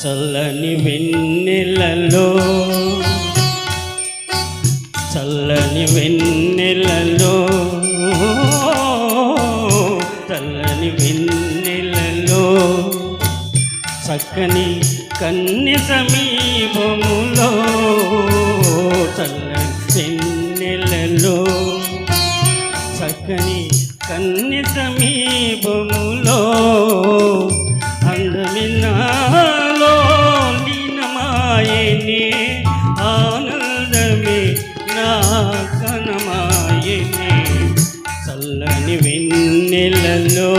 చల్లని వెన్నెలలో చల్లని వెన్నెలలో చల్లని వెన్నెలలో చక్కని కన్య సమీపములో చల్ల చక్కని కన్య సమీపములో అందమినాలో లీనమాయనే ఆనందమే నా కనమాయనే చల్లని వెన్నెలలో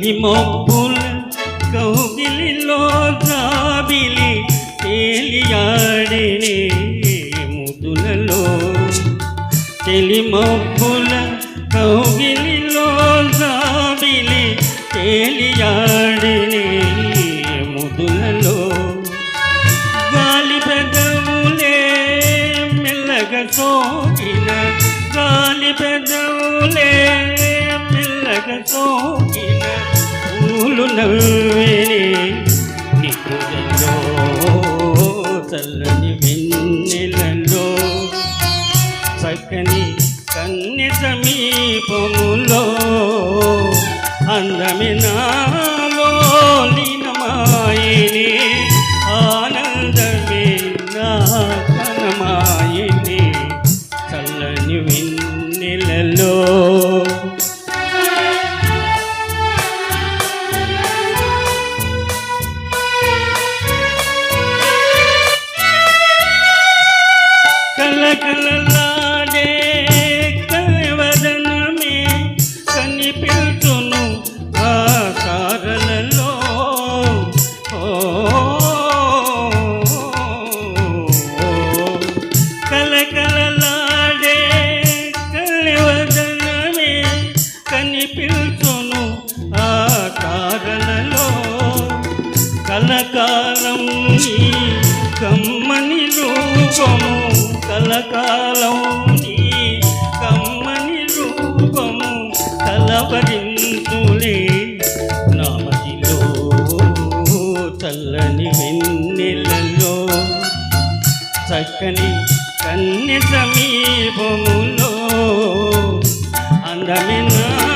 తెలిమొప్పుల కౌగిలిలో జాబిలి తేలియాడినే ముదులలో. తెలిమొప్పుల కౌగిలిలో జాబిలి తేలియాడినే ముదులలో. గాలి పెదవులే మెల్లగా సోకిన గాలి పెదవులే మెల్లగా పూలు నవ్వేనే నిపులలో చల్లని వెన్నెలలో చక్కని కన్నె సమీపములో అందమినాలో లీనమాయనే ఆనందమే నా కనమాయనే చల్లని వెన్నెలలో రూపము కలకాలం నీ కమ్మని రూపము కలవరింతులే. నామదిలో చల్లని వెన్నెలలో చక్కని కన్య సమీపములో అందమినాలో